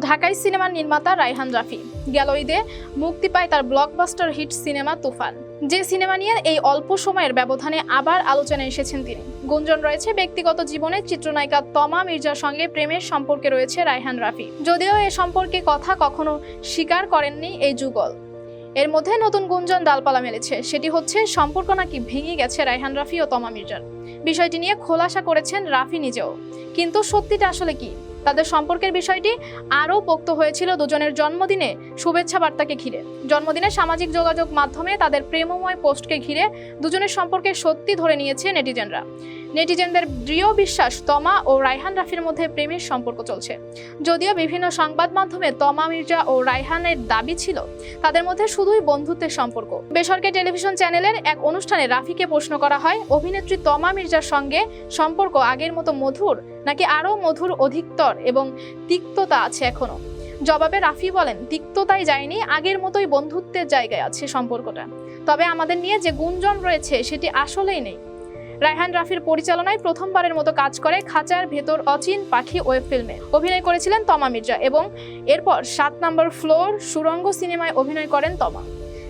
ঢাকাই সিনেমার নির্মাতা রায়হান রাফি। গেল ঈদে মুক্তি পায় তার ব্লকবাস্টার হিট সিনেমা তুফান। যে সিনেমা নিয়ে এই অল্প সময়ের ব্যবধানে আবার আলোচনায় এসেছেন তিনি। গুঞ্জন রয়েছে ব্যক্তিগত জীবনে চিত্রনায়িকা তমা মির্জার সঙ্গে প্রেমের সম্পর্কে রয়েছে রায়হান রাফি। যদিও এ সম্পর্কে কথা কখনো স্বীকার করেননি এই যুগল। এর মধ্যে নতুন গুঞ্জন ডালপালা মেলেছে। সেটি হচ্ছে, সম্পর্ক নাকি ভেঙে গেছে রায়হান রাফি ও তমা মির্জার। বিষয়টি নিয়ে খোলাসা করেছেন রাফি নিজেও। কিন্তু সত্যিটা আসলে কি? তাদের সম্পর্কের বিষয়টি আরও পোক্ত হয়েছিল দুজনের জন্মদিনে শুভেচ্ছা বার্তাকে ঘিরে। জন্মদিনে সামাজিক যোগাযোগ মাধ্যমে তাদের প্রেমময় পোস্টকে ঘিরে দুজনের সম্পর্কে সত্যি ধরে নিয়েছে নেটিজেনরা। নেটিজেনদের দৃঢ় বিশ্বাস তমা ও রায়হান রাফির মধ্যে প্রেমের সম্পর্ক চলছে। যদিও বিভিন্ন সংবাদ মাধ্যমে তমা, মির্জা ও রায়হানের দাবি ছিল, তাদের মধ্যে শুধুই বন্ধুত্বের সম্পর্ক। বেসরকারি টেলিভিশন চ্যানেলের এক অনুষ্ঠানে রাফিকে প্রশ্ন করা হয়, অভিনেত্রী তমা, মির্জার সঙ্গে সম্পর্ক আগের মতো মধুর নাকি আরও মধুর অধিকতর এবং তিক্ততা আছে এখনও জবাবে রাফি বলেন, তিক্ততাই যায়নি, আগের মতোই বন্ধুত্বের জায়গায় আছে সম্পর্কটা। তবে আমাদের নিয়ে যে গুঞ্জন রয়েছে, সেটি আসলেই নেই। রায়হান রাফির পরিচালনায় প্রথমবারের মতো কাজ করে খাঁচার ভেতর অচিন পাখি ওয়েব ফিল্মে। অভিনয় করেছিলেন তমা মির্জা এবং এরপর সাত নম্বর ফ্লোর সুরঙ্গ সিনেমায় অভিনয় করেন তমা।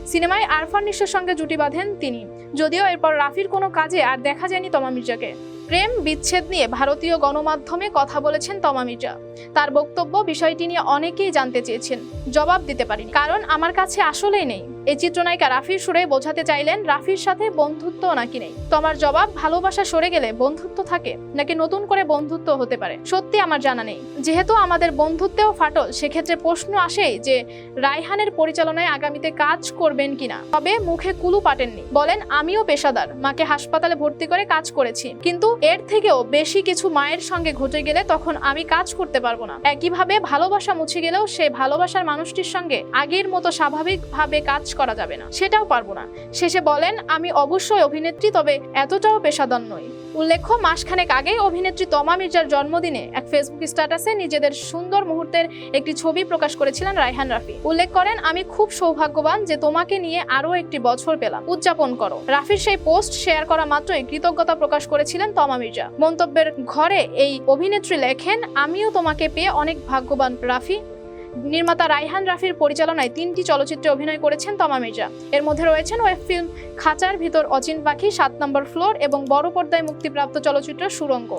সিনেমায় আরফান নিশোর সঙ্গে জুটি বাঁধেন তিনি। যদিও এরপর রাফির কোনো কাজে আর দেখা যায়নি তমা মির্জাকে। প্রেম, বিচ্ছেদ নিয়ে ভারতীয় গণমাধ্যমে কথা বলেছেন তমা মির্জা। তার বক্তব্য, বিষয়টি নিয়ে অনেকেই জানতে চেয়েছেন। জবাব দিতে পারিনি। কারণ আমার কাছে আসলেই নেই। এই চিত্রনায়িকা রাফির সুরে বোঝাতে চাইলেন রাফির সাথে বন্ধুত্ব নাকি নেই। তোমার জবাব, ভালোবাসা সরে গেলে বন্ধুত্ব থাকে, নাকি নতুন করে বন্ধুত্ব হতে পারে? সত্যি আমার জানা নেই। যেহেতু আমাদের বন্ধুত্বেও ফাটল, সেক্ষেত্রে প্রশ্ন আসেই যে রায়হানের পরিচালনায় আগামীতে কাজ করবেন কিনা। তবে মুখে কুলু পাটেননি। বলেন, আমিও পেশাদার, মাকে হাসপাতালে ভর্তি করে কাজ করেছি। কিন্তু এর থেকেও বেশি কিছু মায়ের সঙ্গে ঘটে গেলে তখন আমি কাজ করতে পারব না। একইভাবে ভালোবাসা মুছে গেলেও সে ভালোবাসার মানুষটির সঙ্গে আগের মতো স্বাভাবিকভাবে কাজ করা যাবে না। সেটাও পারব না। শেষে বলেন, আমি অবশ্যই অভিনেত্রী, তবে এতটাও পেশাদার নই। উল্লেখ্য, মাসখানেক আগে অভিনেত্রী তমা মির্জার জন্মদিনে এক ফেসবুক স্ট্যাটাসে নিজেদের সুন্দর মুহূর্তের একটি ছবি প্রকাশ করেছিলেন রায়হান রাফি। উল্লেখ করেন, আমি খুব সৌভাগ্যবান যে তোমাকে নিয়ে আরও একটি বছর পেলাম। উদযাপন করো। রাফির সেই পোস্ট শেয়ার করা মাত্রই কৃতজ্ঞতা প্রকাশ করেছিলেন তমা মির্জা। মন্তব্যের ঘরে এই অভিনেত্রী লেখেন, আমিও তোমাকে পেয়ে অনেক ভাগ্যবান, রাফি। নির্মাতা রাইহান রাফির পরিচালনায় তিনটি চলচ্চিত্রে অভিনয় করেছেন তমা মির্জা। এর মধ্যে রয়েছেন ওয়েব ফিল্ম খাঁচার ভিতর অচিন পাখি, সাত নম্বর ফ্লোর এবং বড় পর্দায় মুক্তিপ্রাপ্ত চলচ্চিত্র সুরঙ্গ।